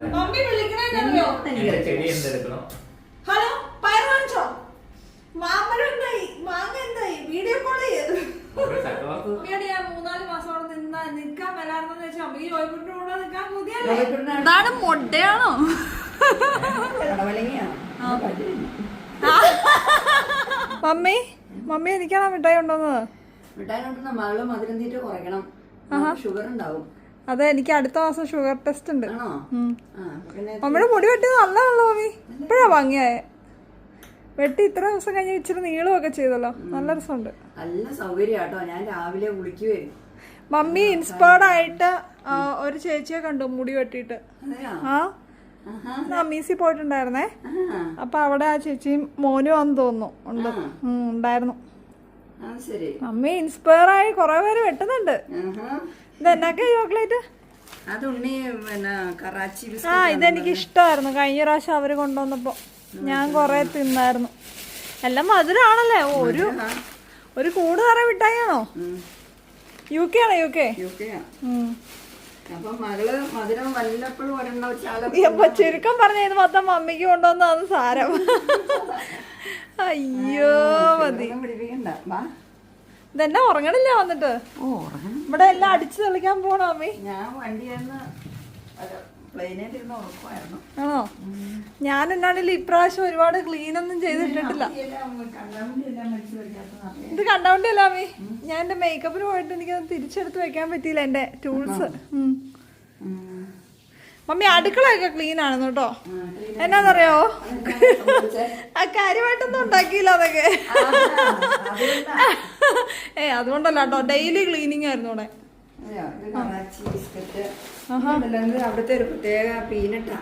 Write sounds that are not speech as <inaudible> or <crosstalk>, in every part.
Mummy വിളിക്കണോ hello പയർ വാങ്ങിച്ചോ? മാമ്പഴം എന്തായി? മാങ്ങ എന്തായി? വീഡിയോ കോൾ ചെയ്ത് മൂന്നാൽ മാസം അവിടെ നിന്നാ നിക്കാൻ വരാറെന്ന് വെച്ചാൽ അമ്മയ്ക്ക് ജോയ്ക്കുട്ടിന്റെ കൂടെ നിക്കാൻ ഇതാണ് മൊട്ടയാണോ? മമ്മി മമ്മി എനിക്കാണോ മിഠായി ഉണ്ടോന്നത് മിഠായി ഉണ്ടെന്ന മകൾ മധുരം തീറ്റ കുറയ്ക്കണം. ഷുഗർ ഉണ്ടാവും അതെ എനിക്ക് അടുത്ത മാസം ഷുഗർ ടെസ്റ്റ് ഉണ്ട്. മമ്മിയുടെ മുടി വെട്ടി നല്ലതാണല്ലോ മമ്മി. ഇപ്പോഴാ ഭംഗിയായ. വെട്ടി ഇത്ര ദിവസം കഴിഞ്ഞ് ഇച്ചിരി നീളമൊക്കെ ചെയ്തല്ലോ. നല്ല രസമുണ്ട്. നല്ല ഞാൻ രാവിലെ മമ്മി ഇൻസ്പയർഡ് ആയിട്ട് ഒരു ചേച്ചിയെ കണ്ടു മുടി വെട്ടിയിട്ട്. ആ? മീസി പോയിട്ടുണ്ടായിരുന്നേ. അപ്പൊ അവിടെ ആ ചേച്ചിയും മോനും ആന്ന് തോന്നുന്നു. ഉണ്ട്. ഉണ്ടായിരുന്നു. മമ്മി ഇൻസ്പയർ ആയി. കുറെ പേര് വെട്ടുന്നുണ്ട്. ഇതെന്നൊക്കെ ചോക്ലേറ്റ്? അത് ഉണ്ണി പിന്നെ കറാച്ചി ആ ഇതെനിക്ക് ഇഷ്ടമായിരുന്നു. കഴിഞ്ഞ പ്രാവശ്യം അവർ കൊണ്ടുവന്നപ്പോ ഞാൻ കൊറേ തിന്നായിരുന്നു. എല്ലാം മധുരമാണല്ലേ ഒരു ഒരു കൂട് തറ വിട്ടായാണോ യു കെ ആണോ യു കെ യു അപ്പൊ ചുരുക്കം പറഞ്ഞ ഇത് മൊത്തം മമ്മിക്ക് കൊണ്ടുവന്നതാണ് സാരം. <laughs> അയ്യോ മതി. ഇതെന്നെ ഉറങ്ങണില്ല വന്നിട്ട്? ഓ ഉറങ്ങണം. ഇവിടെ എല്ലാം അടിച്ചു തെളിക്കാൻ പോണോ അമ്മേ? ഞാൻ വണ്ടിയെന്ന് ആണോ? ഞാൻ എന്നാണെങ്കിൽ ഇപ്രാവശ്യം ഒരുപാട് ക്ലീൻ ഒന്നും ചെയ്തിട്ടിട്ടില്ല ഇത് കണ്ടോണ്ടല്ല അമ്മി? ഞാൻ എന്റെ മേക്കപ്പിന് പോയിട്ട് എനിക്കത് തിരിച്ചെടുത്ത് വെക്കാൻ പറ്റിയില്ല എന്റെ ടൂൾസ് മമ്മി അടുക്കളയൊക്കെ ക്ലീൻ ആണ് കേട്ടോ. എന്നാന്നറിയോ? ആ കാര്യമായിട്ടൊന്നും ഉണ്ടാക്കിയില്ല അതൊക്കെ. ഏ അതുകൊണ്ടല്ല കേട്ടോ ഡെയിലി ക്ലീനിങ് ആയിരുന്നു ഇവിടെ. അവിടുത്തെ ഒരു പ്രത്യേക പീനട്ടാ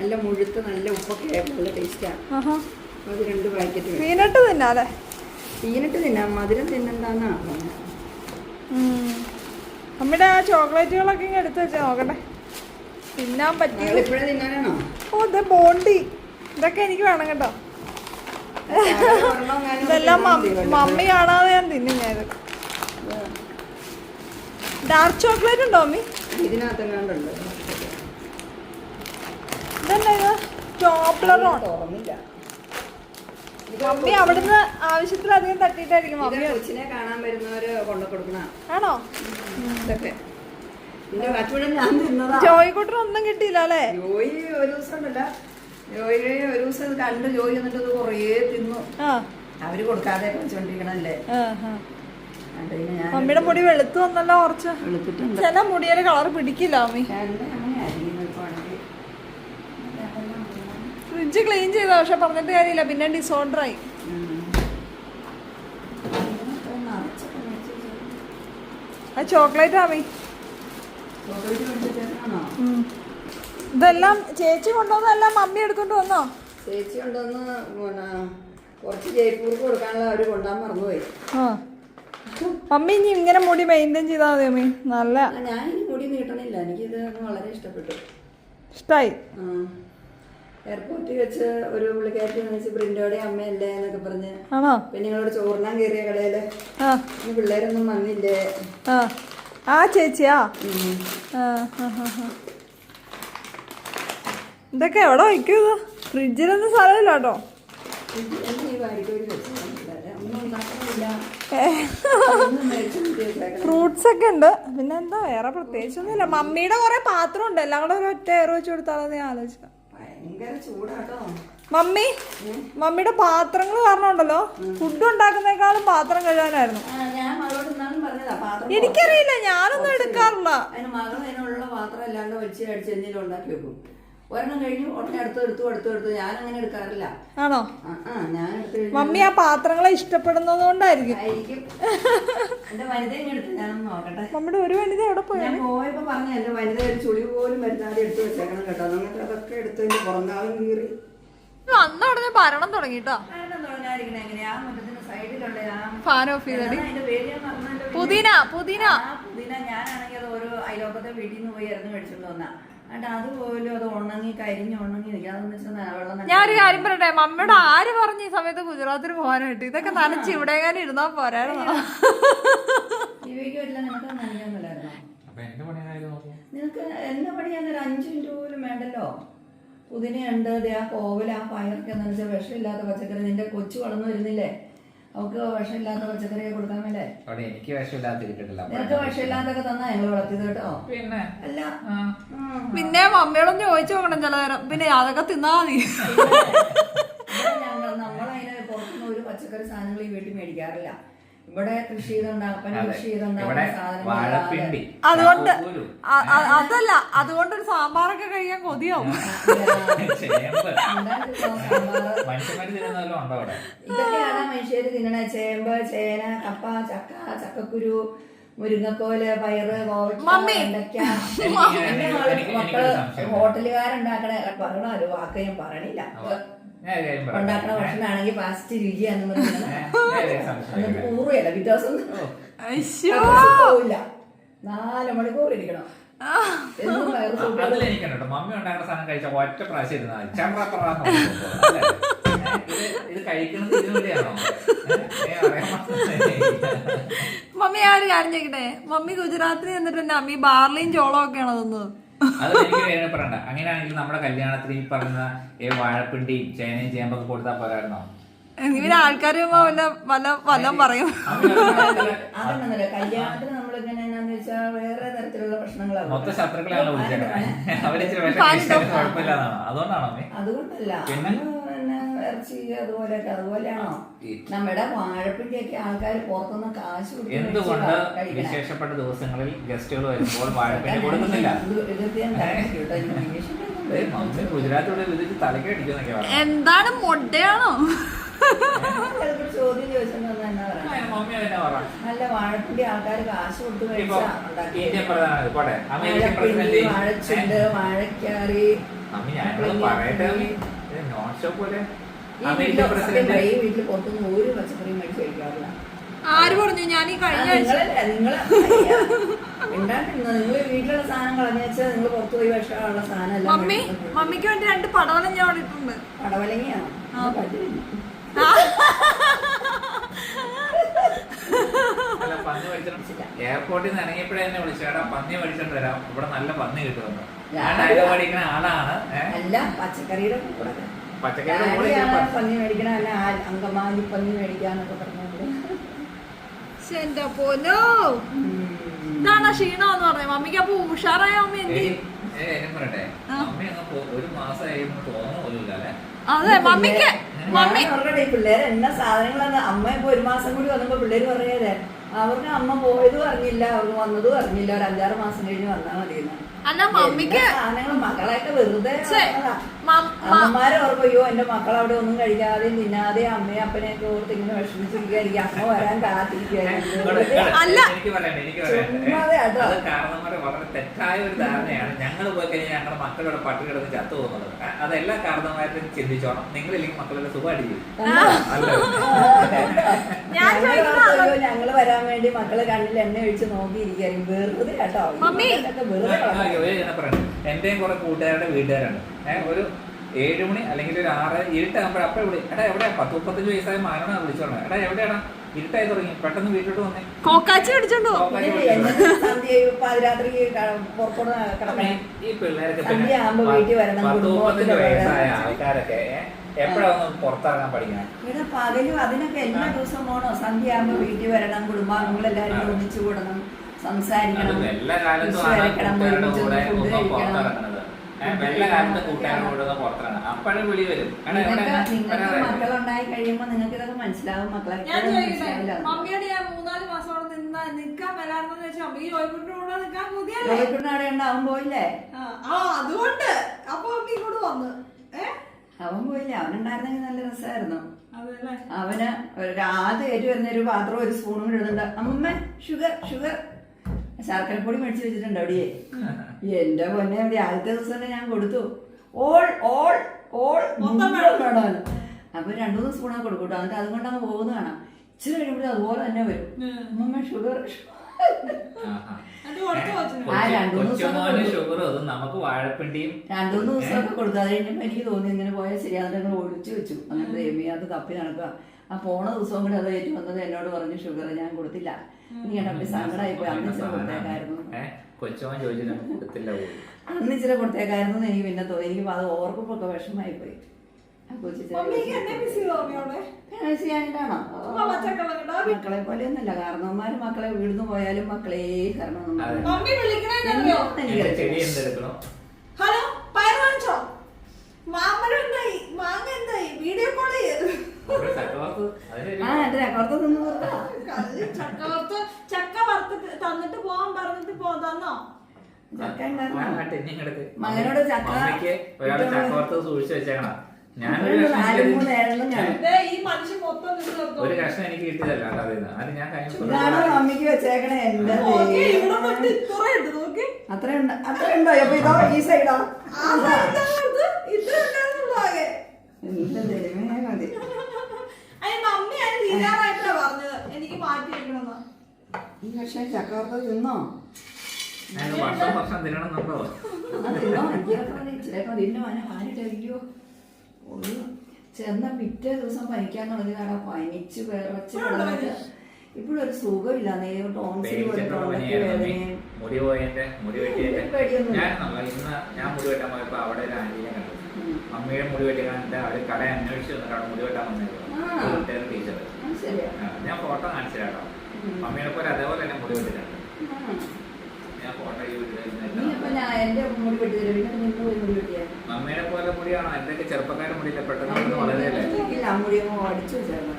നല്ല മുഴുത്ത് നല്ല ഉപ്പൊക്കെ നല്ല ടേസ്റ്റാ അത് രണ്ട് പാക്കറ്റ് പീനട്ട് തിന്നാലേ പീനട്ട് തിന്നാ മധുരം തിന്നണ്ടെന്നാ അമ്മയുടെ ആ ചോക്ലേറ്റുകളൊക്കെ ഇങ്ങനെ എടുത്ത് വെച്ചാൽ നോക്കട്ടെ. തിന്നാൻ പറ്റിയത്. ഓ ഇത് ബോണ്ടി. ഇതൊക്കെ എനിക്ക് വേണം കേട്ടോ. ഇതെല്ലാം. മമ്മി കാണാതെ ഞാൻ തിന്നു ഞാൻ ഡാർക്ക് ചോക്ലേറ്റ് ഉണ്ടോ മമ്മി? ഇതെന്താ ചോപ്ലറോ മമ്മി അവിടുന്ന് ആവശ്യത്തിലധികം തട്ടിയിട്ടായിരിക്കും മമ്മി കൊച്ചിനെ കാണാൻ വരുന്നവര് കൊണ്ടു കൊടുക്കണ ആണോ ഇതൊക്കെ പിന്നെ മറ്റുള്ള ഞാൻ തിന്നതാ ജോയിക്കുട്ടർ ഒന്നും കിട്ടിയില്ല അല്ലേ? ജോയി ഒരു ദിവസം ഉണ്ടല്ല ജോയി ഒരു ദിവസം ഇത് കണ്ട് ജോയി എന്നിട്ട് ഇത് കുറേ തിന്നു. അവർ കൊടുക്കാതെ വെച്ചോണ്ടിരിക്കണല്ലേ മമ്മിയുടെ മുടി വെളുത്തു വന്നല്ലോ കുറച്ച്. ചില മുടിയുടെ കളർ പിടിക്കില്ല ആണെങ്കിൽ. ഫ്രിഡ്ജ് ക്ലീൻ ചെയ്ത പക്ഷെ പറഞ്ഞിട്ട് കാര്യമില്ല. പിന്നെ ഡിസോർഡർ ആയി. ആ ചോക്ലേറ്റ് ആമി ഇതെല്ലാം ചേച്ചി കൊണ്ടുവന്നെല്ലാം മമ്മി എടുക്കൊണ്ട് വന്നോ? ചേച്ചി കൊണ്ടുവന്ന് പിന്നെ കുറച്ച് ജയ്പൂർക്ക് കൊടുക്കാനുള്ള അവർ കൊണ്ടാൻ മറന്നുപോയി. ആ. മമ്മി ഇനി ഇങ്ങനെ മുടി മെയിന്റെയിൻ ചെയ്താൽ മതി അമ്മി നല്ല ഞാൻ ഇനി മുടി നീട്ടണില്ല. എനിക്കിത് വളരെ ഇഷ്ടപ്പെട്ടു. ഇഷ്ടായി. എയർപോർട്ടിൽ വെച്ച് ഒരു പുള്ളിക്കാരി വിളിച്ച് പ്രിന്റോടെ അമ്മയല്ലേ എന്നൊക്കെ പറഞ്ഞ് പിന്നെ നിങ്ങളോട് ചോറിനാൻ കയറിയ കടയിൽ. പിള്ളേരൊന്നും വന്നില്ലേ? ആ ചേച്ചിയാ. ഇതൊക്കെ എവിടെ വയ്ക്കും ഇത് ഫ്രിഡ്ജിലൊന്നും സ്ഥലമില്ല കേട്ടോ. ഫ്രൂട്ട്സ് ഒക്കെ ഉണ്ട്. പിന്നെ എന്താ വേറെ പ്രത്യേകിച്ചൊന്നുമില്ല. മമ്മിയുടെ കുറെ പാത്രം ഉണ്ട്. എല്ലാം കൂടെ ഒരു ഒറ്റ എയർ വെച്ച് കൊടുത്താലോ ഞാൻ ആലോചിക്കാം ഭയങ്കര ചൂടാട്ടോ. മമ്മി മമ്മിയുടെ പാത്രങ്ങൾ കാരണം ഉണ്ടല്ലോ ഫുഡ് ഉണ്ടാക്കുന്നേക്കാളും പാത്രം കഴുകാനായിരുന്നു. എനിക്കറിയില്ല ഞാനൊന്നും എടുക്കാറില്ല. ആണോ? മമ്മി ആ പാത്രങ്ങളെ ഇഷ്ടപ്പെടുന്നത് കൊണ്ടായിരിക്കും. ആയിരിക്കും. എന്റെ വനിതയും എടുത്ത് ഞാനൊന്ന് നോക്കട്ടെ. മമ്മിയുടെ ഒരു വനിത എവിടെ പോയി? പോയപ്പോ പറഞ്ഞു എന്റെ വനിത ഒരു ചുളി പോലും വരുത്താതെ എടുത്ത് വെച്ചേക്കണം കേട്ടോ. എന്നിട്ട് അതൊക്കെ എടുത്തതിന്റെ പുറംകാലം കീറി. വന്ന ഉടനെ ഭരണം തുടങ്ങിട്ടോ. ഫാൻ ഓഫ് ചെയ്തടി. പുതിന പുതിന. പുതിന ഞാനാണെങ്കിൽ അത് ഓരോ അയലോക്കത്തെ വീട്ടിൽ നിന്ന് പോയി ഇറങ്ങി മേടിച്ചോണ്ട് വന്നാ. ഒരു കാര്യം പറയട്ടെ മമ്മയുടെ ആര് പറഞ്ഞു ഈ സമയത്ത് ഗുജറാത്തിന് പോകാനായിട്ട്? ഇതൊക്കെ നനച്ച് ഇവിടെ ഞാൻ ഇരുന്നാ പോരായിരുന്നു? നിനക്ക് എന്നെ പണിയാൻ ഒരു അഞ്ച് മിനിറ്റ് പോലും വേണ്ടല്ലോ? പുതിനയുണ്ട് ദേ ആ കോവൽ ആ പയറൊക്കെ എന്ന് വെച്ചാൽ വിഷമില്ലാത്ത പച്ചക്കറി നിന്റെ കൊച്ചു വളർന്നു വരുന്നില്ലേ? അവക്ക് വിഷമില്ലാത്ത പച്ചക്കറി കൊടുക്കാൻ വേണ്ടേ? അവിടെ എനിക്ക് വിഷമില്ലാത്ത കിട്ടിട്ടില്ല നിനക്ക് വിഷമില്ലാത്തൊക്കെ തന്നാ ഞങ്ങൾ വളർത്തിയത് കേട്ടോ. പിന്നെ? അല്ല. പിന്നെ മമ്മിയോടൊന്ന് ചോദിച്ചു നോക്കണം ചില നേരം. പിന്നെ അതൊക്കെ തിന്നാ മതി. ഞങ്ങൾ നമ്മളതിന് പുറത്തുനിന്ന് ഒരു പച്ചക്കറി സാധനങ്ങൾ ഈ വീട്ടിൽ മേടിക്കാറില്ല. ഇവിടെ കൃഷി ചെയ്തുണ്ടാകും അപ്പൻ അതെ. കൃഷി ഇവിടെ ചെയ്തുണ്ടാകുന്ന വാഴപ്പിണ്ടി. സാധനങ്ങൾ അതുകൊണ്ട് ഒരു അതല്ല സാമ്പാറൊക്കെ കഴിക്കാൻ കൊതിയാവും. <laughs> ഇതൊക്കെയാണ് മനുഷ്യര് തിന്നണ? ചേമ്പ് ചേന കപ്പ ചക്ക ചക്കക്കുരു മുരിങ്ങക്കോൽ പയറ് മക്കൾ ഹോട്ടലുകാരുണ്ടാക്കണ. പറയണ ഒരു വാക്ക് ഞാൻ പറയണില്ല. ഉണ്ടാക്കണ ഭക്ഷണമാണെങ്കിൽ ഫാസ്റ്റ് രുചിയാന്ന് പറഞ്ഞാൽ? കൂറുകയല്ല പിറ്റേ ദിവസം. നാല് മണിക്കൂർ ഇരിക്കണം. ആ, കേട്ടോ. മമ്മി ഉണ്ടാക്കുന്ന സാധനം കഴിച്ച ഒറ്റ പ്രാവശ്യം? ഏ, ഇത് കഴിക്കുന്നത്. മമ്മി ഞാൻ ഒരു കാര്യം ചോദിക്കട്ടെ? മമ്മി ഗുജറാത്തിൽ എന്നിട്ട് എന്റെ അമ്മി ബാർലിയും ചോളവും ഒക്കെയാണോ തിന്നത്? അത് എനിക്ക് വേദന പറയണ്ട അങ്ങനെയാണെങ്കിൽ നമ്മുടെ കല്യാണത്തിന് ഈ പറയുന്ന ഏ വാഴപ്പിണ്ടിയും ചേനയും ചേമ്പൊക്കെ കൊടുത്താൽ പോരായിരുന്നോ? ഇവർ ആൾക്കാര് വല്ല വല്ല വല്ലം പറയും. മമ്മി കല്യാണത്തിന് നമ്മൾ എങ്ങനെയാണെന്ന് വെച്ചാൽ വേറെ തരത്തിലുള്ള പ്രശ്നങ്ങളാണ് മൊത്ത അവരിച്ചിരി വിഷം കഴിച്ചാലും കുഴപ്പമില്ലാന്നാണോ? അതുകൊണ്ടാണോ അതുകൊണ്ടല്ല. പിന്നെ? ഇറച്ചി അതുപോലെയൊക്കെ. അതുപോലെയാണോ? നമ്മുടെ വാഴപ്പിണ്ടിയൊക്കെ ആൾക്കാർ പുറത്തുനിന്ന് കാശ് എന്തുകൊണ്ട് വിശേഷപ്പെട്ട ദിവസങ്ങളിൽ ഗസ്റ്റുകൾ വരുമ്പോൾ വാഴപ്പിണ്ടി കൊടുക്കുന്നില്ല? ഗുജറാത്തോടെ എന്താണ് മുട്ടയാണോ? ചോദ്യം നല്ല വാഴപ്പിണ്ടി ആൾക്കാർ കാശ് കൊടുത്ത് വാഴപ്പിണ്ടി വാഴച്ചുണ്ട് വാഴക്കാറി നോൺ ഷോപ്പ് പോലെ. പ്രസിഡന്റ് ഈ വീട്ടിൽ പുറത്തുനിന്ന് ഒരു പച്ചക്കറിയും മേടിച്ച് കഴിക്കാറില്ല. ആര് പറഞ്ഞു? ഞാൻ ഈ കഴിഞ്ഞ ആഴ്ച നിങ്ങൾ ഉണ്ടാക്കുന്നത് നിങ്ങൾ വീട്ടിലുള്ള സാധനം കളഞ്ഞു വെച്ചാൽ നിങ്ങൾ പുറത്തു പോയി വിഷമുള്ള സാധനം മമ്മി മമ്മിക്ക് വേണ്ടി രണ്ട് പടവലം ഞാൻ അവിടെ ഇട്ടിട്ടുണ്ട് പടവലങ്ങയാണോ എയർപോർട്ടിൽ നിന്ന് ഇറങ്ങിയപ്പോഴേ എന്നെ വിളിച്ചേടാ പന്നി മേടിച്ചോണ്ട് വരാം. ഇവിടെ നല്ല പന്നി കിട്ടുമെന്ന്. ഞാൻ ഡയലോഗ് പഠിക്കുന്ന ആളാണ്. അല്ല പച്ചക്കറിയുടെ കൂടെ. പച്ചക്കറിയുടെ ആരെയാണ് ഞാൻ പ- പന്നി മേടിക്കണ അല്ല ആ- അങ്കമാലി പന്നി മേടിക്കാന്നൊക്കെ പറഞ്ഞോണ്ട് ശ്ശെ, എന്റെ പൊന്നോ? ഉം. ഇതാണ് ക്ഷീണമെന്ന് പറഞ്ഞത് മമ്മിക്ക് അപ്പൊ ഉഷാറായ മമ്മി എന്ത്? ഏയ്, ചെയ്യും? പറയട്ടെ. അമ്മ അങ്ങ് പോ- ഒരു മാസമായി തോന്നുന്നു പോലുമില്ല അല്ലേ? അതെ മമ്മിക്ക് മമ്മി ഓർക്കട്ടെ ഈ പിള്ളേര് എന്നാ സാധനങ്ങളാണ് അമ്മ ഇപ്പൊ ഒരു മാസം കൂടി വന്നപ്പോ പിള്ളേര് പറയതേ അവർക്ക് അമ്മ പോയതും അറിഞ്ഞില്ല അവർക്ക് വന്നതും അറിഞ്ഞില്ല. ഒരു അഞ്ചാറ് മാസം കഴിഞ്ഞ് വന്നാൽ മതിയെന്ന്. അല്ല മമ്മിക്ക് എല്ലാ സാധനങ്ങളും മക്കളെയൊക്കെ വെറുതെ അമ്മമാരെ ഓർക്കയ്യോ അയ്യോ എന്റെ മക്കൾ അവിടെ ഒന്നും കഴിക്കാതെയും തിന്നാതെയും അമ്മയും അപ്പനെയൊക്കെ ഓർത്ത് ഇങ്ങനെ വിഷമിച്ചിരിക്കുകയായിരിക്കും അമ്മ വരാൻ കാത്തിരിക്കുകയാണ് അല്ല. എനിക്ക് പറയണ്ട എനിക്ക് പറയണ്ട അത് കാരണന്മാരെ വളരെ തെറ്റായ ഒരു ധാരണയാണ്. ഞങ്ങൾ പോയി കഴിഞ്ഞാൽ ഞങ്ങളുടെ മക്കളുടെ പട്ടി കിടന്ന് ചത്തു പോകുന്നത് അതെല്ലാ കാരണന്മാരും ചിന്തിച്ചോണം. നിങ്ങളില്ലെങ്കിൽ മക്കളുടെ സുഖമായിരിക്കും അല്ല. ഞാൻ ചോദിക്കുന്നത് ഓർക്കും, അയ്യോ, ഞങ്ങൾ വരാൻ വേണ്ടി മക്കളെ കണ്ണിൽ എണ്ണ ഒഴിച്ച് നോക്കിയിരിക്കും വെറുതെ കേട്ടോ. എന്റെയും കുറെ കൂട്ടുകാരുടെ വീട്ടുകാരാണ്. ഒരു ഏഴ് മണി അല്ലെങ്കിൽ ഒരു ആറ് ഇരുട്ടാകുമ്പോൾ അപ്പൊ ഇവിടെ എടാ എവിടെയാ? പത്ത് മുപ്പത്തഞ്ച് വയസ്സായ മാനാണ് വിളിച്ചോണ്ട് എടാ എവിടെയാടാ? ഇരുട്ടായി തുടങ്ങി. പെട്ടെന്ന് വീട്ടിലോട്ട് വന്നേ. കോക്കാച്ചി അടിച്ചോണ്ടോ പാതിരാത്രി ഈ പിള്ളേരൊക്കെ പത്ത് മുപ്പത്തഞ്ച് വയസ്സായ ആൾക്കാരൊക്കെ എപ്പോഴാണ് പുറത്തിറങ്ങാൻ പഠിക്കണം? ഇവിടെ പകലും അതിനൊക്കെ എല്ലാ ദിവസവും പോണോ? സന്ധ്യ ആകുമ്പോ വീട്ടിൽ വരണം കുടുംബാംഗങ്ങളെല്ലാരും കൂടി ഒന്നിച്ചു കൂടണം സംസാരിക്കണം എല്ലാ കാലത്തും ഏഹ് അപ്പോഴും വിളി വരും. നിങ്ങൾക്ക്. മക്കളുണ്ടായി കഴിയുമ്പോ നിങ്ങൾക്ക് ഇതൊക്കെ മനസ്സിലാവും മക്കളെ. ഞാൻ ഇപ്പോഴും ചോദിക്കട്ടെ മനസ്സിലാവില്ല മമ്മിയോട് ഞാൻ മൂന്നാൽ മാസം അവിടെ നിന്നാ നിക്കാൻ വരാറെന്ന് വെച്ചാൽ ഈ ജോയിക്കുട്ടിയുടെ കൂടെ നിക്കാൻ പുതിയല്ലേ? ജോലിക്കുട്ടിന് അവിടെ ഉണ്ടാവും പോയില്ലേ? ആ അതുകൊണ്ട്. അപ്പൊ അമ്മ ഇങ്ങോട്ട് വന്ന്. ഏ? അവൻ പോയില്ലേ? അവനുണ്ടായിരുന്നെങ്കിൽ നല്ല രസമായിരുന്നു. അതല്ലേ? അവന് ഒരു ആദ്യം ഏറ്റു വരുന്ന ഒരു പാത്രം ഒരു സ്പൂണും കൂടി ഇടുന്നുണ്ട്. അമ്മ ഷുഗർ ഷുഗർ. ശർക്കരപ്പൊടി മേടിച്ചു വെച്ചിട്ടുണ്ട് അവിടെയേ. എന്റെ പൊന്നെ അവിടെ ആദ്യത്തെ ദിവസം തന്നെ ഞാൻ കൊടുത്തു. ഓൾ ഓൾ ഓൾ മൊത്തം അപ്പൊ രണ്ടു മൂന്ന് സ്പൂണൊക്കെ കൊടുക്കും കേട്ടോ. എന്നിട്ട് അതുകൊണ്ട് അങ്ങ് പോകുന്ന കാണാം. ഇച്ചിരി കഴിയുമ്പോഴും അതുപോലെ തന്നെ വരും. അമ്മ ഷുഗർ ആഹാ. എന്നിട്ട് ആ, രണ്ടു മൂന്ന് ദിവസം കൊച്ചുമോന് അതും നമുക്ക് വാഴപ്പിണ്ടിയും രണ്ടു മൂന്ന് ദിവസമൊക്കെ കൊടുത്തു അത് കഴിഞ്ഞപ്പോൾ എനിക്ക് തോന്നി ഇങ്ങനെ പോയാൽ ശരിയാതെ ഞങ്ങൾ ഒളിച്ചു വെച്ചു. അങ്ങനെ അത് തപ്പി നടക്കുക. ആ പോണ ദിവസവും കൂടെ അത് ഏറ്റു വന്നത് എന്നോട് പറഞ്ഞു ഷുഗർ ഞാൻ കൊടുത്തില്ല. നീ കണ്ടപ്പോൾ സങ്കടമായി പോയി. അന്ന് ഇച്ചിരി കൊടുത്തേക്കായിരുന്നു. ചോദിച്ചു കൊടുത്തില്ല പോയി. അന്ന് ഇച്ചിരി കൊടുത്തേക്കായിരുന്നു എന്ന് എനിക്ക് പിന്നെ തോന്നി. എനിക്ക് അത് ഓർക്കുമ്പോ ഒക്കെ വിഷമായി പോയി. ആ പോലെ ഒന്നല്ല? മക്കളെ കാരണവന്മാര് മക്കളെ വീടുന്ന് പോയാലും മക്കളെ കാരണം ഹലോ പയർ വാങ്ങിച്ചോ? മാമ്പഴം എന്തായി? മാങ്ങ എന്തായി? വീഡിയോ കോൾ ചെയ്തു. ആ എന്റെ ചക്ക വറുത്ത് തന്നിട്ട് പോവാൻ പറഞ്ഞിട്ട് പോ തന്നോ? മകനോട് ചക്ക ഒരാൾ സൂക്ഷിച്ചു വെച്ചേക്കണം. ഒരു കഷ്ണം എനിക്ക് കിട്ടിയതല്ല അത് ഞാൻ മമ്മിക്ക് വെച്ചേക്കണേ എന്റെ. അത്രയുണ്ട് അത്രയുണ്ടോ? അപ്പൊ ഇതോ ഈ സൈഡോ? ഈ ചക്കവർത്ത തിന്നോ? ഞാൻ വർഷം വർഷം തിന്നണം എന്നുണ്ടോ തിന്നോ. ഇച്ചിരിയൊക്കെ തിന്നു അയ്യോ ഒരു ചെന്ന പിറ്റേ ദിവസം പനിക്കാൻ തുടങ്ങിയതാണ് പനിച്ച് വിറച്ച് കിടന്നിട്ട് സുഖമില്ല. നേരിട്ട് ടോൺസിൽ. വേദനയും മുടി പോയതിന്റെ മുടി വെട്ടിയതിന്റെ ഞാൻ ഞാൻ മുടി വെട്ടാൻ പോയപ്പോ അവിടെ ഒരു കണ്ടു. ഉം. മുടി വെട്ടി കണ്ടിട്ട് അവർ കട അന്വേഷിച്ച് വന്നിട്ട് അവിടെ മുടി വെട്ടാൻ ആ. ടീച്ചർ ഞാൻ ഫോട്ടോ കാണിച്ചു കേട്ടോ. ഉം. പോലെ അതേപോലെ തന്നെ മുടി വെട്ടിട്ടുണ്ട് വെട്ടി പിന്നെ നിന്റെ പോയി മുടി വെട്ടിയാ? മമ്മിയുടെ പോലെ മുടിയാണോ? എന്തൊക്കെ ചെറുപ്പക്കാരുടെ മുടിയില്ല പെട്ടെന്ന് വളരെയല്ലേ വെച്ചായിരുന്നു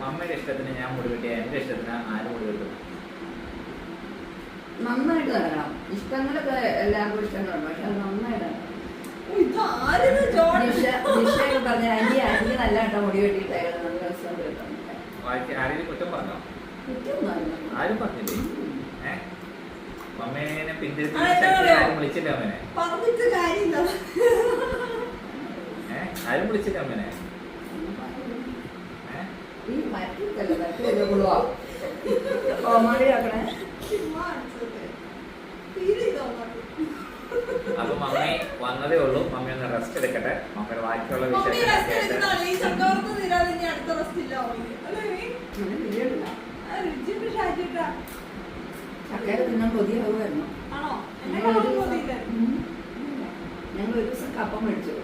മമ്മി ഇഷ്ടത്തിന് ഞാൻ മുടി വെട്ടിയ? എന്റെ ഇഷ്ടത്തിന് ആര് മുടി വെട്ടും? നന്നായിട്ട് നടക്കണം ഇഷ്ടങ്ങളൊക്കെ എല്ലാവർക്കും ഇഷ്ടങ്ങളുണ്ട്. പക്ഷെ അത് നന്നായിട്ട് പറഞ്ഞ അഞ്ചി അഞ്ചി നല്ല കേട്ടോ മുടി വെട്ടിയിട്ടായിരുന്നു നല്ല രസം കേട്ടോ. വായിച്ച് ആരെങ്കിലും കുറ്റം പറഞ്ഞോ. ആരും പറഞ്ഞില്ലേ? വിളിച്ചില്ല അമ്മേനെ പറഞ്ഞിട്ട് കാര്യമില്ല. ഏ? ആരും വിളിച്ചില്ല അമ്മേനെ. അപ്പൊ മമ്മി വന്നതേ ഉള്ളൂ. മമ്മി ഒന്ന് റെസ്റ്റ് എടുക്കട്ടെ. മമ്മിയുടെ ബാക്കിയുള്ള മമ്മി തിന്നാൻ കൊതിയാവുമായിരുന്നു. ആണോ? ഞങ്ങൾ ഒരു ദിവസം കപ്പം മേടിച്ചു.